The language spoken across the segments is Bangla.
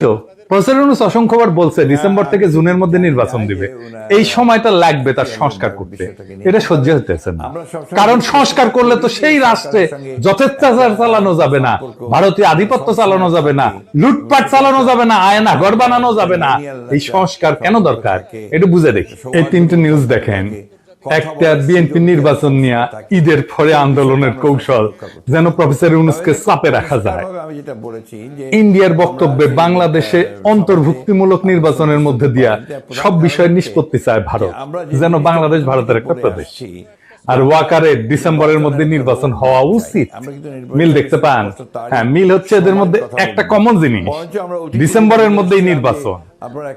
তো প্রফেসর অসংখ্যবার বলছে ডিসেম্বর থেকে জুনের মধ্যে নির্বাচন দিবে। এই সময়টা লাগবে তার সংস্কার করতে। এটা সহ্য হতেছে না। কারণ সংস্কার করলে তো সেই রাষ্ট্রে যথেচ্ছাচার চালানো যাবে না। ভারতীয় আধিপত্য চালানো যাবে না। লুটপাট চালানো যাবে না আয়না ঘর বানানো যাবে না। এই সংস্কার কেন দরকার? একটু বুঝে দেখি। এই তিনটে নিউজ দেখেন। একটা বিএনপি নির্বাচন নিয়ে ঈদের পরে আন্দোলনের কৌশল যেন প্রফেসর ইউনুসকে চাপে রাখা যায়। ইন্ডিয়ার বক্তব্যে বাংলাদেশে অন্তর্ভুক্তিমূলক নির্বাচনের মধ্যে দিয়া সব বিষয়ে নিষ্পত্তি চায় ভারত, যেন বাংলাদেশ ভারতের একটা প্রদেশ। আর ওয়াকারে ডিসেম্বরের মধ্যে নির্বাচন হওয়া উচিত। মিল দেখতে পান। হ্যাঁ মিল হচ্ছে এদের মধ্যে একটা কমন জিনিস। ডিসেম্বরের মধ্যেই নির্বাচন।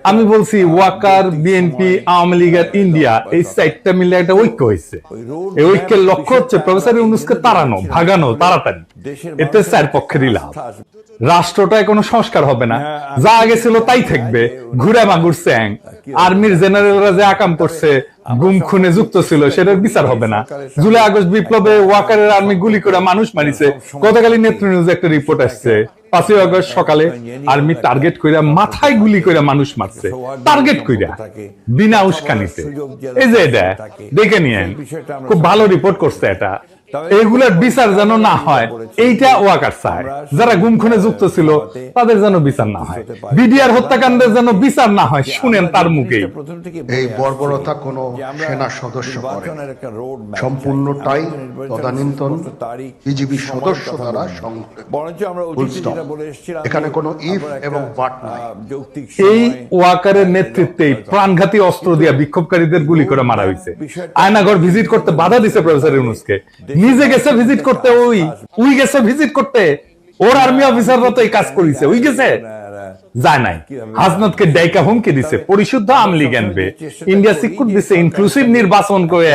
আমি বলছি ওয়াকার বিএনপি আওয়ামী লীগ আর ইন্ডিয়া এই চারটা মিলে একটা ঐক্য হয়েছে। এই ঐক্যের লক্ষ্য হচ্ছে প্রফেসর ইউনুসকে তাড়ানো ভাগানো তাড়াতাড়ি। এতে চার পক্ষেরই লাভ রাষ্ট্রটায় কোনো সংস্কার হবে না। যা আগে ছিল তাই থাকবে। ঘুরে মাগুর স্যাং। আর্মির জেনারেলরা যে আকাম করছে গুম খুনে যুক্ত ছিল সেটার বিচার হবে না। জুলাই আগস্ট বিপ্লবে ওয়াকারের আর্মি গুলি করে মানুষ মারিছে। গতকালই নেত্র নিউজ একটা রিপোর্ট আসছে। পাঁচই আগস্ট সকালে আর্মি টার্গেট কইরা মাথায় গুলি কইরা মানুষ মারছে। টার্গেট কইরা। বিনা উস্কানিতে। এই যে এটা দেখে নিয়েন খুব ভালো রিপোর্ট করছে এটা। এইগুলার বিচার যেন না হয়। এইটা ওয়াকার চায় যারা গুম খুনে যুক্ত ছিল তাদের যেন বিচার না হয়। বিডিআর হত্যাকাণ্ডের যেন বিচার না হয় শুনেন তার থেকে এই বর্বরতা কোনো সেনা সদস্য করে। সম্পূর্ণটাই তদানীন্তন বিজিবি সদস্য দ্বারা এখানে কোনো একটা, এবং but নাই। এই ওয়াকারের নেতৃত্বে প্রাণঘাতী অস্ত্র দিয়ে বিক্ষোভকারীদের গুলি করে মারা হয়েছে। আয়নাঘর ভিজিট করতে বাধা দিছে প্রফেসর ইউনুসকে। নিজে গেছে ভিজিট করতে ওই উই গেছে ভিজিট করতে ওর আর্মি অফিসাররা তো এই কাজ করেছে ওই গেছে? যায় নাই। হাসনাতকে ডাইকা হুমকি দিছে পরিশুদ্ধ আমলি আনবে ইন্ডিয়া সিকুট দিছে ইনক্লুসিভ নির্বাচন করে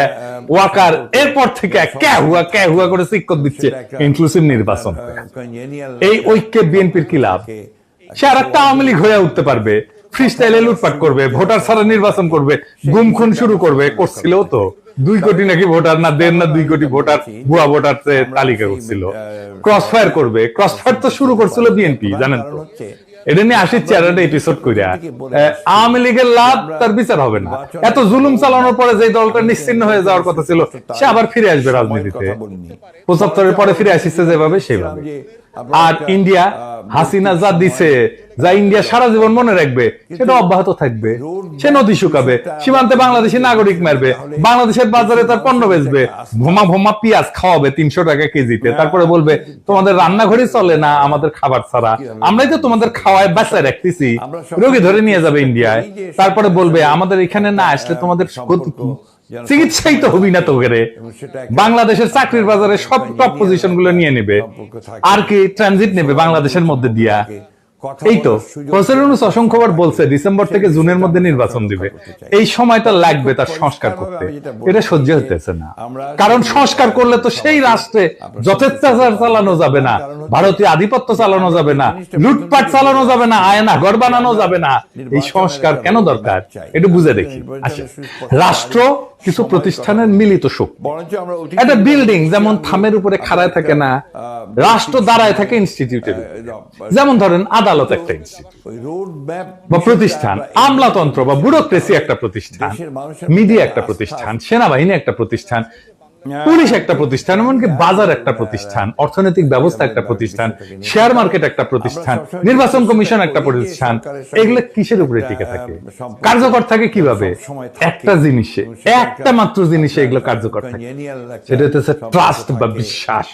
ওয়াকার এরপর থেকে কে হুয়া কে হুয়া করে সিকুট দিচ্ছে ইনক্লুসিভ নির্বাচন। এই ঐক্যে বিএনপির কি লাভ? সে আর একটা আওয়ামী লীগ হয়ে উঠতে পারবে ফ্রি স্টাইলে লুটপাট করবে ভোটার ছাড়া নির্বাচন করবে গুম খুন শুরু করবে করছিল তো। দুই কোটি নাকি ভোটার? না দেড় না দুই কোটি ভোটার ভুয়া ভোটার তালিকা করছিল। ক্রস ফায়ার করবে। ক্রস ফায়ার তো শুরু করছিল বিএনপি জানেন তো। এটা নিয়ে আসি চেয়ারটা এপিসোড আহ, আওয়ামী লীগের লাভ তার বিচার হবে না। এত জুলুম চালানোর পরে যে দলটা নিশ্চিন্ন হয়ে যাওয়ার কথা ছিল সে আবার ফিরে আসবে রাজনীতিতে। পঁচাত্তরের পরে ফিরে আসিছে যেভাবে সেভাবে। আর ইন্ডিয়া হাসিনা যা দিছে যা ইন্ডিয়া সারা জীবন মনে রাখবে সেটা অব্যাহত থাকবে। সে নদী শুকাবে সীমান্তে বাংলাদেশি নাগরিক মারবে। বাংলাদেশের বাজারে তার পণ্য বেচবে। ভোমা ভোমা পেঁয়াজ খাওয়াবে তিনশো টাকা কেজিতে। তারপরে বলবে তোমাদের রান্নাঘরই চলে না আমাদের খাবার ছাড়া। আমরাই তো তোমাদের খাওয়ায় বাঁচায় রাখতেছি। রোগী ধরে নিয়ে যাবে ইন্ডিয়ায়। তারপরে বলবে আমাদের এখানে না আসলে তোমাদের গতি কি? চিকিৎসাই তো হবি না বাংলাদেশের চাকরির বাজারে সব টপ পজিশনগুলো নিয়ে নেবে। আর কি ট্রানজিট নেবে বাংলাদেশের মধ্যে দিয়া। এই তো প্রফেসর অসংখ্যবার বলছে ডিসেম্বর থেকে জুনের মধ্যে নির্বাচন দিবে। এই সময়টা লাগবে তার সংস্কার করতে। এটা সহ্য হতেছে না। কারণ সংস্কার করলে তো সেই রাষ্ট্রে যথেচ্ছাচার চালানো যাবে না। ভারতীয় আধিপত্য চালানো যাবে না। লুটপাট চালানো যাবে না আয়না ঘর বানানো যাবে না। এই সংস্কার কেন দরকার? একটু বুঝে দেখি। আচ্ছা। রাষ্ট্র কিছু প্রতিষ্ঠানের মিলিত শক্তি। একটা বিল্ডিং যেমন থামের উপরে খাড়ায় থাকে না রাষ্ট্র দাঁড়ায় থাকে ইনস্টিটিউটের যেমন ধরেন আদালত একটা ইনস্টিটিউট বা প্রতিষ্ঠান আমলাতন্ত্র বা ব্যুরোক্রেসি একটা প্রতিষ্ঠান মিডিয়া একটা প্রতিষ্ঠান সেনাবাহিনী একটা প্রতিষ্ঠান পুলিশ একটা প্রতিষ্ঠান এমনকি বাজার একটা প্রতিষ্ঠান অর্থনৈতিক ব্যবস্থা একটা প্রতিষ্ঠান শেয়ার মার্কেট একটা প্রতিষ্ঠান নির্বাচন কমিশন একটা প্রতিষ্ঠান এগুলো কিসের উপরে টিকে থাকে? কার্যকর থাকে কীভাবে? একটা জিনিসে একটা মাত্র জিনিসে এগুলো কার্যকর থাকে। সেটা হচ্ছে ট্রাস্ট বা বিশ্বাস।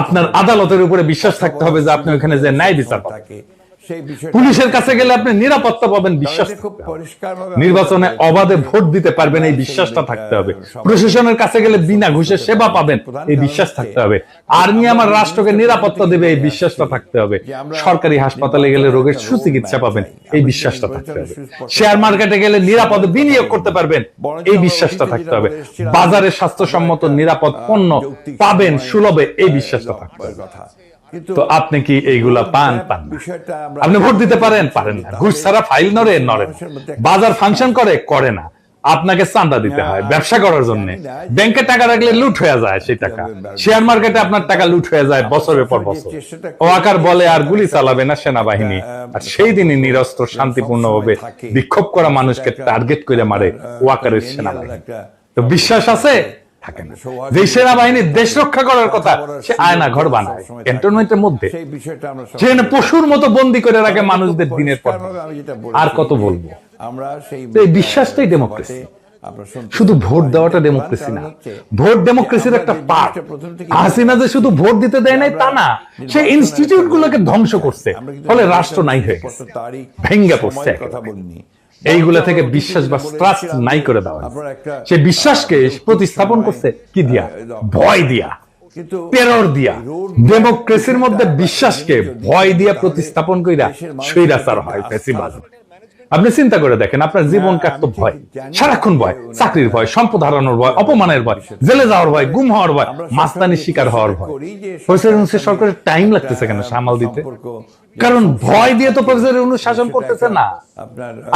আপনার আদালতের উপরে বিশ্বাস থাকতে হবে যে আপনি ওখানে যে ন্যায় বিচার পাবেন থাকে। সেই পুলিশের কাছে গেলে আপনি নিরাপত্তা পাবেন বিশ্বাস খুব নির্বাচনে অবাধে ভোট দিতে পারবেন এই বিশ্বাসটা থাকতে হবে। প্রশাসনের কাছে গেলে বিনা ঘুষে সেবা পাবেন এই বিশ্বাস থাকতে হবে। আর্মি আমার রাষ্ট্রকে নিরাপত্তা দেবে এই বিশ্বাসটা থাকতে হবে। সরকারি হাসপাতালে গেলে রোগের সুচিকিৎসা পাবেন এই বিশ্বাসটা থাকতে হবে। শেয়ার মার্কেটে গেলে নিরাপদে বিনিয়োগ করতে পারবেন এই বিশ্বাসটা থাকতে হবে। বাজারে স্বাস্থ্যসম্মত নিরাপদ পণ্য পাবেন সুলভে এই বিশ্বাসটা থাকতে হবে। তো আপনি কি এইগুলা পান পান আপনি ভোট দিতে পারেন পারেন না। ঘুষ ছাড়া ফাইল নড়ে নড়ে বাজার ফাংশন করে করে না। আপনাকে চান্দা দিতে হয় ব্যবসা করার জন্য। ব্যাংকে টাকা রাখলে লুট হয়ে যায় সেই টাকা। শেয়ার মার্কেটে আপনার টাকা লুট হয়ে যায় বছরের পর বছর। ওয়াকার বলে আর গুলি চালাবে না সেনাবাহিনী। আর সেই দিনই নিরস্ত্র শান্তিপূর্ণ ভাবে বিক্ষোভ করা মানুষকে টার্গেট করে মারে ওয়াকারের সেনাবাহিনী। তো বিশ্বাস আছে? থাকে না। যে সেনাবাহিনী দেশ রক্ষা করার কথা সে আয়না ঘর বানায় ক্যান্টনমেন্টের মধ্যে। সেখানে পশুর মতো বন্দি করে রাখে মানুষদের দিনের পর আর কত বলব? আমরা সেই বিশ্বাসটাই ডেমোক্রেসি শুধু ভোট দেওয়াটা ডেমোক্রেসি না। ভোট ডেমোক্রেসির একটা পার্ট হাসিনা যে শুধু ভোট দিতে দেয় নাই তা না। সে ইনস্টিটিউট গুলোকে ধ্বংস করছে। ফলে রাষ্ট্র নাই হয়ে গেছে। ভেঙ্গে পড়ছে। কথা বলিনি। এইগুলা থেকে বিশ্বাস বা ট্রাস্ট নাই করে দেওয়া সে বিশ্বাসকে প্রতিস্থাপন করছে কি দিয়া? ভয় দিয়া। দিয়া। ডেমোক্রেসির মধ্যে বিশ্বাসকে ভয় দিয়া প্রতিস্থাপন হয় আপনি চিন্তা করে দেখেন, আপনার জীবন কাটতো ভয়। সারাক্ষণ ভয়। চাকরির ভয়, সম্পদ হারানোর ভয়, অপমানের ভয়, জেলে যাওয়ার ভয়, গুম হওয়ার ভয়, মাস্তানির শিকার হওয়ার ভয়। সরকারের টাইম লাগতেছে কেন সামাল দিতে? কারণ ভয় দিয়ে তো প্রফেসর ইউনুস শাসন করতেছে না।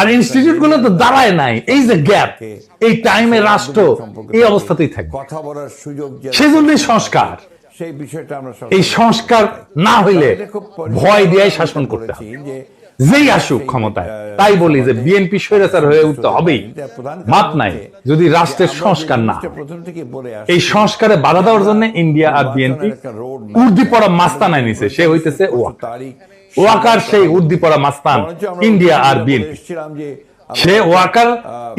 আর ইনস্টিটিউটগুলো তো দাঁড়ায় নাই। এই যে গ্যাপ এই টাইমে রাষ্ট্র এই অবস্থাতেই থাকবে। কথা বলার সুযোগ সেজন্যই সংস্কার। সেই বিষয়টা আমরা এই সংস্কার না হইলে ভয় দিয়ে শাসন করতে হবে। যেই আসুক ক্ষমতায় তাই বলি যে বিএনপি স্বৈরাচার হয়ে উঠতে হবেই। মাপ নাই যদি রাষ্ট্রের সংস্কার না থেকে এই সংস্কারে বাধা দেওয়ার জন্য ইন্ডিয়া আর বিএনপি উর্দি পড়া মাস্তানায় নিছে। সে হইতেছে তারিখ ওয়াকার সেই উর্দি পড়া মাস্তান ইন্ডিয়া আর বিএনপি সে ওয়াকার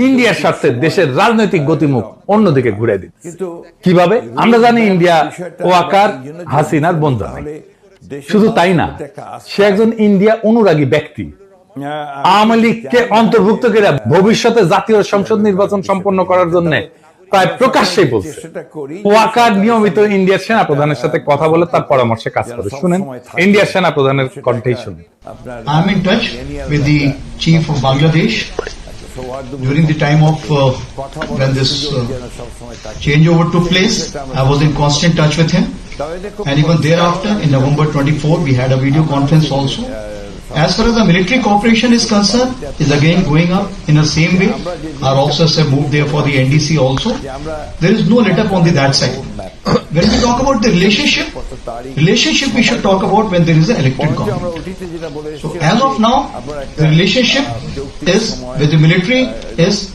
ইন্ডিয়ার স্বার্থে দেশের রাজনৈতিক গতিমুখ অন্যদিকে ঘুরে দিচ্ছে। কীভাবে? আমরা জানি ইন্ডিয়া ওয়াকার হাসিনার বন্ধু শুধু তাই না সে একজন ইন্ডিয়া অনুরাগী ব্যক্তি। আওয়ামী লীগকে অন্তর্ভুক্ত করে ভবিষ্যতে জাতীয় সংসদ নির্বাচন সম্পন্ন করার জন্য প্রায় প্রকাশ্যেই বলছে ওয়াকার নিয়মিত ইন্ডিয়ার সেনা প্রধানের সাথে কথা বলে তার পরামর্শে কাজ করে শুনেন ইন্ডিয়ার সেনা প্রধানের কণ্ঠেই শুনুন আপনার I'm in touch with the chief of Bangladesh during the time of uh, when this uh, changeover took place. I was in constant touch with him, and even thereafter, in November 24, we had a video conference also. As far as the military cooperation is concerned, is again going up in the same way. Our officers have moved there for the NDC also. There is no let up on the that side. When we talk about the relationship, relationship we should talk about when there is an elected government. So as of now, the relationship is with the military is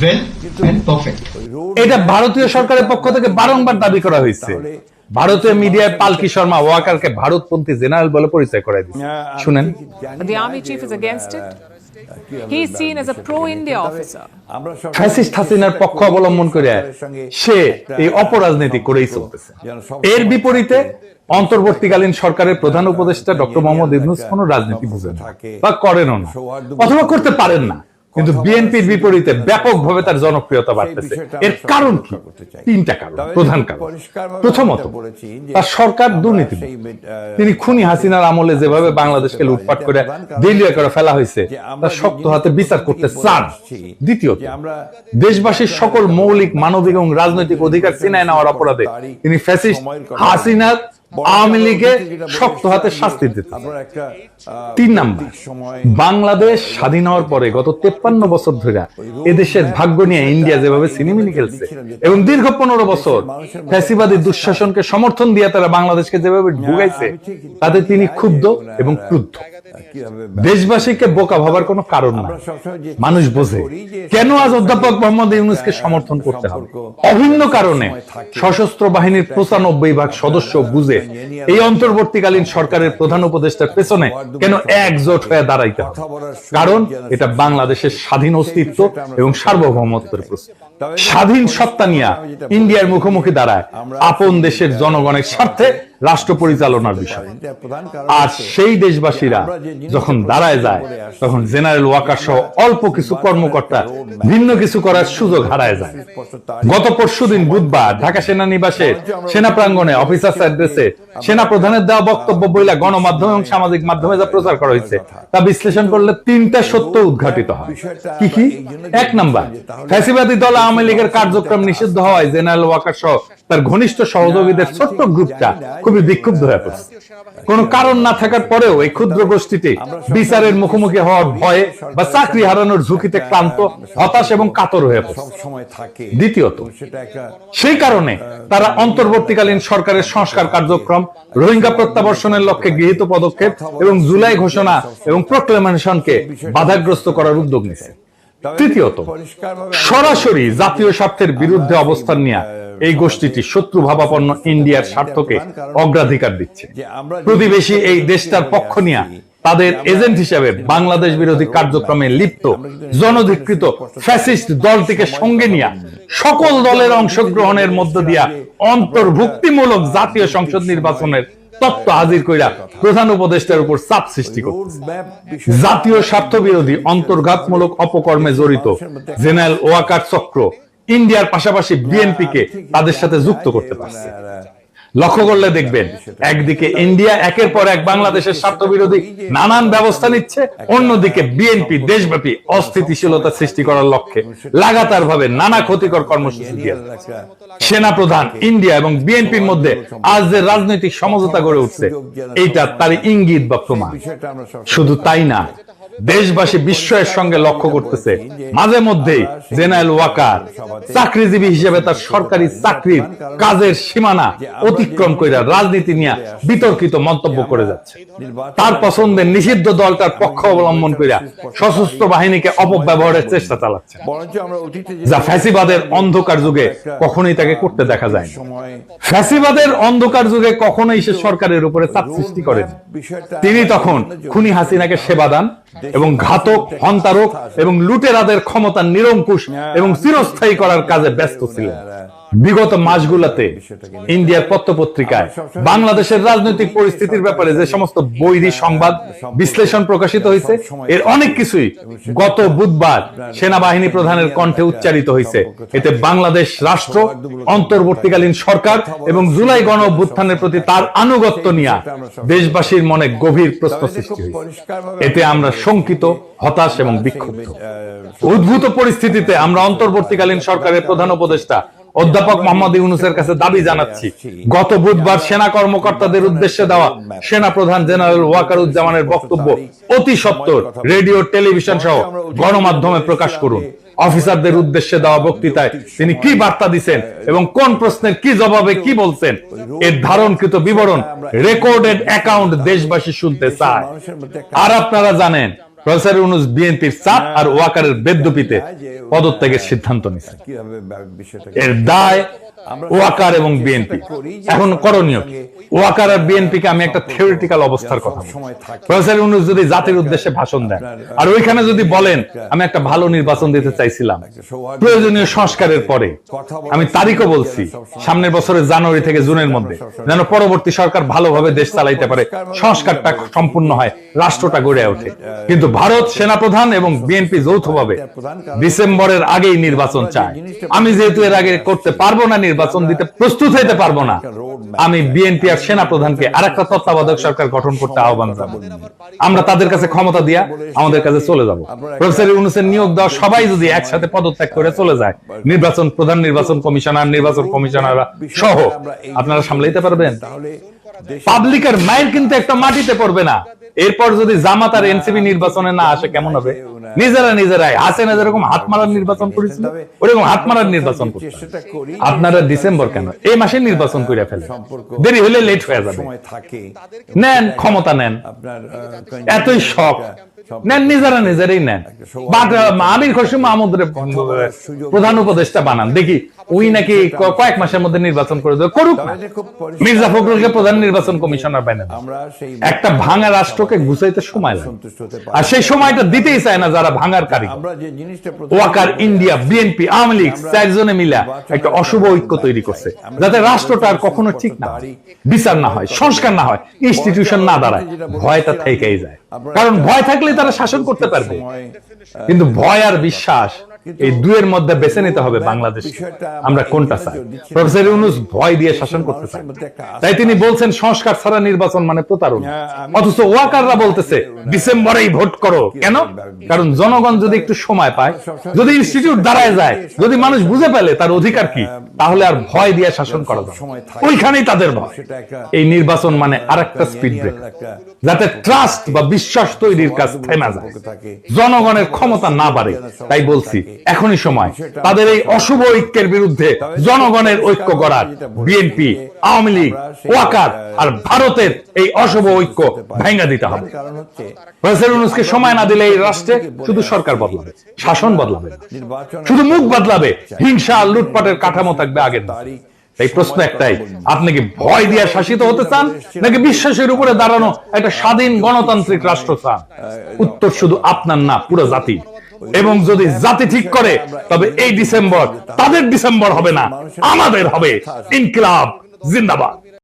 well and perfect. ভারতীয় মিডিয়ায় পালকি শর্মা ওয়াকারকে ভারতপন্থী জেনারেল বলে পরিচয় করাই দিচ্ছে শুনেন। But the army chief is against it. He is seen as a pro-India officer. আমরা সব ফ্যাসিস্ট হাসিনার পক্ষ অবলম্বন করে সে এই অপরাজনীতি করেই চলতেছে। এর বিপরীতে অন্তর্বর্তীকালীন সরকারের প্রধান উপদেষ্টা ডক্টর মোহাম্মদ ইউনূস কোন রাজনীতি বুঝেন না বা করেনও না অথবা করতে পারেন না। কিন্তু বিএনপির বিপরীতে ব্যাপকভাবে তার জনপ্রিয়তা বাড়তেছে। এর কারণ কি? তিনটা কারণ। প্রধান কারণ। প্রথমত তার সরকার দুর্নীতি তিনি খুনি হাসিনার আমলে যেভাবে বাংলাদেশকে লুটপাট করে দিল্লিয়া করে ফেলা হয়েছে তার শক্ত হাতে বিচার করতে চান। দ্বিতীয়ত দেশবাসীর সকল মৌলিক মানবিক এবং রাজনৈতিক অধিকার ছিনায় নেওয়ার অপরাধে। তিনি ফ্যাসিস্ট হাসিনার আওয়ামী লীগে শক্ত হাতে শাস্তি দিতে তিন নাম্বার বাংলাদেশ স্বাধীন হওয়ার পরে গত তেপ্পান্ন বছর ধরে এদেশের ভাগ্য নিয়ে ইন্ডিয়া যেভাবে সিনেমিনি খেলছে এবং দীর্ঘ পনেরো বছর ফ্যাসিবাদী দুঃশাসনকে সমর্থন দিয়ে তারা বাংলাদেশকে যেভাবে ঢুকাইছে তাতে তিনি ক্ষুব্ধ এবং ক্রুদ্ধ। দেশবাসীকে বোকা ভাবার কোনো কারণ যে মানুষ বোঝে কেন আজ অধ্যাপক মোহাম্মদ ইউনুসকে সমর্থন করতে হবে? অভিন্ন কারণে সশস্ত্র বাহিনীর পঁচানব্বই ভাগ সদস্য বুঝে এই অন্তর্বর্তীকালীন সরকারের প্রধান উপদেষ্টার পেছনে কেন একজোট হয়ে দাঁড়াইতে হবে? কারণ এটা বাংলাদেশের স্বাধীন অস্তিত্ব এবং সার্বভৌমত্বের প্রশ্ন। স্বাধীন সত্তা নিয়ে ইন্ডিয়ার মুখোমুখি দাঁড়ায়। আপন দেশের জনগণের স্বার্থে রাষ্ট্র পরিচালনার বিষয়। আর সেই দেশবাসীরা যখন দাঁড়ায় যায়, তখন জেনারেল ওয়াকার সহ অল্প কিছু কর্মকর্তা ভিন্ন কিছু করার সুযোগ হারায় যায়। গত পরশুদিন বুধবার ঢাকা সেনানিবাসে সেনা প্রাঙ্গনে অফিসার্স অ্যাড্রেসে সেনা প্রধানের দেওয়া বক্তব্য বইলা গণমাধ্যম এবং সামাজিক মাধ্যমে যা প্রচার করা হয়েছে, তা বিশ্লেষণ করলে তিনটা সত্য উদ্ঘাটিত হয়। কি কি? এক নাম্বার, ফ্যাসিবাদী দল আওয়ামী লীগের কার্যক্রম নিষিদ্ধ হওয়ায় জেনারেল ওয়াকার সহ তার ঘনিষ্ঠ সহযোগীদের ছোট্ট গ্রুপটা খুবই বিক্ষুব্ধ হয়ে পড়ছে। কোন কারণ না। থাকার পরেও এই ক্ষুদ্র গোষ্ঠীটি বিচারের মুখোমুখি হওয়ার ভয়ে বা চাকরি হারানোর ঝুঁকিতে ক্লান্ত হতাশ এবং কাতর হয়ে পড়ছে। দ্বিতীয়ত সেই কারণে তারা অন্তর্বর্তীকালীন সরকারের সংস্কার কার্যক্রম রোহিঙ্গা প্রত্যাবর্ষণের লক্ষ্যে গৃহীত পদক্ষেপ এবং জুলাই ঘোষণা এবং প্রক্লেমেশনকে বাধাগ্রস্ত করার উদ্যোগ নিছে তৃতীয়ত সরাসরি জাতীয় স্বার্থের বিরুদ্ধে অবস্থান নিয়ে এই গোষ্ঠীটি শত্রু ভাবাপন্ন ইন্ডিয়ার স্বার্থকে অগ্রাধিকার দিচ্ছে। প্রতিবেশী এই দেশটার পক্ষ নিয়ে তাদের এজেন্ট হিসেবে বাংলাদেশ বিরোধী কার্যক্রমে লিপ্ত জনধিকৃত ফ্যাসিস্ট দলটিকে সঙ্গে নিয়ে সকল দলের অংশগ্রহণের মধ্য দিয়া অন্তর্ভুক্তিমূলক জাতীয় সংসদ নির্বাচনের তত্ত্ব হাজির কইরা প্রধান উপদেষ্টার উপর চাপ সৃষ্টি করছে জাতীয় স্বার্থ বিরোধী অন্তর্ঘাতমূলক অপকর্মে জড়িত জেনারেল ওয়াকার চক্র ইন্ডিয়ার পাশাপাশি বিএনপি কে তাদের সাথে যুক্ত করতে পারছে। লক্ষ্য করলে দেখবেন একদিকে ইন্ডিয়া একের পর এক বাংলাদেশের স্বার্থ বিরোধী নানান ব্যবস্থা নিচ্ছে অন্যদিকে বিএনপি দেশব্যাপী অস্থিতিশীলতা সৃষ্টি করার লক্ষ্যে লাগাতার ভাবে নানা ক্ষতিকর কর্মসূচি দিয়ে সেনা প্রধান ইন্ডিয়া এবং বিএনপির মধ্যে আজ যে রাজনৈতিক সমঝোতা গড়ে উঠছে এইটা তার ইঙ্গিত বা প্রমাণ। শুধু তাই না দেশবাসী বিস্ময়ের সঙ্গে লক্ষ্য করতেছে। মাঝে মধ্যেই জেনারেল ওয়াকার চাকরিজীবী হিসেবে তার সরকারি চাকরির কাজের সীমানা অতিক্রম করে রাজনীতি নিয়ে বিতর্কিত মন্তব্য করে যাচ্ছে। তার পছন্দের নিষিদ্ধ দলটার পক্ষ অবলম্বন করে সশস্ত্র বাহিনীকে অপব্যবহারের চেষ্টা চালাচ্ছে। যে ফ্যাসিবাদের অন্ধকার যুগে কখনোই তাকে করতে দেখা যায় ফ্যাসিবাদের অন্ধকার যুগে কখনোই সে সরকারের উপরে চাপ সৃষ্টি করেন। তিনি তখন খুনি হাসিনাকে সেবা দান এবং ঘাতক হন্তারক এবং লুটেরাদের ক্ষমতা নিরঙ্কুশ এবং চিরস্থায়ী করার কাজে ব্যস্ত ছিলেন। বিগত মাসগুলোতে ইন্ডিয়ার পত্রপত্রিকায় বাংলাদেশের রাজনৈতিক পরিস্থিতির ব্যাপারে যে সমস্ত বৈরী সংবাদ বিশ্লেষণ প্রকাশিত হয়েছে এর অনেক কিছুই গত বুধবার সেনাবাহিনী প্রধানের কণ্ঠে উচ্চারিত হয়েছে। এতে বাংলাদেশ রাষ্ট্র অন্তর্বর্তীকালীন সরকার এবং জুলাই গণ অভ্যুত্থানের প্রতি তার আনুগত্য নিয়ে দেশবাসীর মনে গভীর প্রশ্ন সৃষ্টি হয়েছে। এতে আমরা শঙ্কিত হতাশ এবং বিক্ষুব্ধ। উদ্ভূত পরিস্থিতিতে আমরা অন্তর্বর্তীকালীন সরকারের প্রধান উপদেষ্টা অধ্যাপক মোহাম্মদ ইউনুসের কাছে দাবি জানাচ্ছি। গত বুধবার সেনা কর্মকর্তাদের উদ্দেশ্যে দেওয়া সেনা প্রধান জেনারেল ওয়াকারুজ্জামানের বক্তব্য অতি সত্বর রেডিও টেলিভিশন সহ গণমাধ্যমে প্রকাশ করুন। অফিসারদের উদ্দেশ্যে দেওয়া বক্তৃতায় তিনি কি বার্তা দিচ্ছেন এবং কোন প্রশ্নের কি জবাবে কি বলছেন এর ধারণকৃত বিবরণ রেকর্ডেড অ্যাকাউন্ট দেশবাসী শুনতে চায়। আর আপনারা জানেন প্রফেসর ইউনুস বিএনপির চাপ আর ওয়াকারের বেদ্যপিতে পদত্যাগের সিদ্ধান্ত কীভাবে বিষয়টা এর দায় ওয়াকার এবং বিএনপি। এখন করণীয় কি? ওয়াকার আর বিএনপি কে আমি একটা থিওরিটিক্যাল অবস্থার কথা প্রফেসর ইউনুস যদি জাতির উদ্দেশ্যে ভাষণ দেন। আর ওইখানে যদি বলেন আমি একটা ভালো নির্বাচন দিতে চাইছিলাম। প্রয়োজনীয় সংস্কারের পরে। আমি তারিখও বলছি সামনের বছরের জানুয়ারি থেকে জুনের মধ্যে। যেন পরবর্তী সরকার ভালোভাবে দেশ চালাইতে পারে সংস্কারটা সম্পূর্ণ হয় রাষ্ট্রটা গড়ে ওঠে। কিন্তু ভারত সেনাপ্রধান এবং বিএনপি যৌথভাবে ডিসেম্বরের আগেই নির্বাচন চায়। আমি যেহেতু এর আগে করতে পারব না নির্বাচন দিতে প্রস্তুত হইতে পারব না আমি বিএনপি আর সেনা প্রধানকে আর একটা তত্ত্বাবধায়ক সরকার গঠন করতে আহ্বান জানাব। আমরা তাদের কাছে ক্ষমতা দিয়া আমাদের কাছে চলে যাব। প্রফেসর ইউনুসের নিয়োগ দেওয়া সবাই যদি একসাথে পদত্যাগ করে চলে যায় নির্বাচন প্রধান নির্বাচন কমিশনার নির্বাচন কমিশনার সহ আপনারা সামলাইতে পারবেন? পাবলিকের মায়ের কিন্তু একটা মাটিতে পড়বে না। এরপর যদি জামাত আর এনসিপি নির্বাচনে না আসে কেমন হবে? নিজেরা নিজেরাই। হাসেনা যেরকম হাত মারার নির্বাচন করেছিল ওরকম হাত মারার নির্বাচন আপনারা ডিসেম্বর কেন? এই মাসে নির্বাচন করে ফেলে দেরি হলে লেট হয়ে যাবে। নেন ক্ষমতা নেন। এতই শখ। নেন নিজেরা নিজেরাই নেন। বাট আমির খসরু মাহমুদ প্রধান উপদেষ্টা বানান। দেখি উই নাকি কয়েক মাসের মধ্যে নির্বাচন করে দেবে। করুক মির্জা ফখরুলকে প্রধান নির্বাচন কমিশনার বানান একটা ভাঙা রাষ্ট্রকে গুছাইতে সময় লাগে। আর সেই সময়টা দিতেই চায় না যারা ভাঙার প্রথম- Waker India BNP Awami League চারজনে মিলা একটা অশুভ ঐক্য তৈরি করছে। যাতে রাষ্ট্রটা আর কখনো ঠিক না বিচার না হয় সংস্কার না হয় ইনস্টিটিউশন না দাঁড়ায়। ভয়টা থেকেই যায়। কারণ ভয় থাকলে তারা শাসন করতে পারবে। কিন্তু ভয় আর বিশ্বাস এই দুয়ের মধ্যে বেছে নিতে হবে বাংলাদেশ আমরা কোনটা চাই? প্রফেসর ইউনুস ভয় দিয়ে শাসন করতে চায়। তাই তিনি বলছেন সংস্কার ছাড়া নির্বাচন মানে প্রতারণা। অথচ ওয়াকাররা বলতেছে ডিসেম্বরেই ভোট করো। কেন? কারণ জনগণ যদি একটু সময় পায় যদি ইনস্টিটিউট দাঁড়ায় যায় যদি মানুষ বুঝে পেলে তার অধিকার কি তাহলে আর ভয় দিয়ে শাসন করা যায় ওইখানেই তাদের ভয়। এই নির্বাচন মানে আরেকটা স্পিড ব্রেক যাতে ট্রাস্ট বা বিশ্বাস তৈরির কাজ থেমে যায়। জনগণের ক্ষমতা না বাড়ে। তাই বলছি এখনই সময়। তাদের এই অশুভ ঐক্যের বিরুদ্ধে জনগণের ঐক্য করার বিএনপি আওয়ামী লীগ, ওয়াকার আর ভারতের এই অশুভ ঐক্য ভেঙে দিতে হবে। হচ্ছে সময় না দিলে এই রাষ্ট্রে শুধু সরকার বদলাবে, শাসন বদলাবে, শুধু মুখ বদলাবে, হিংসা লুটপাটের কাঠামো থাকবে আগের মতো। এই প্রশ্ন একটাই, আপনি কি ভয় দিয়ে শাসিত হতে চান, নাকি বিশ্বাসের উপরে দাঁড়ানো একটা স্বাধীন গণতান্ত্রিক রাষ্ট্র চান? উত্তর শুধু আপনার না, পুরো জাতি। এবং যদি জাতি ঠিক করে, তবে এই ডিসেম্বর তাদের ডিসেম্বর হবে না, আমাদের হবে ইনকিলাব, জিন্দাবাদ।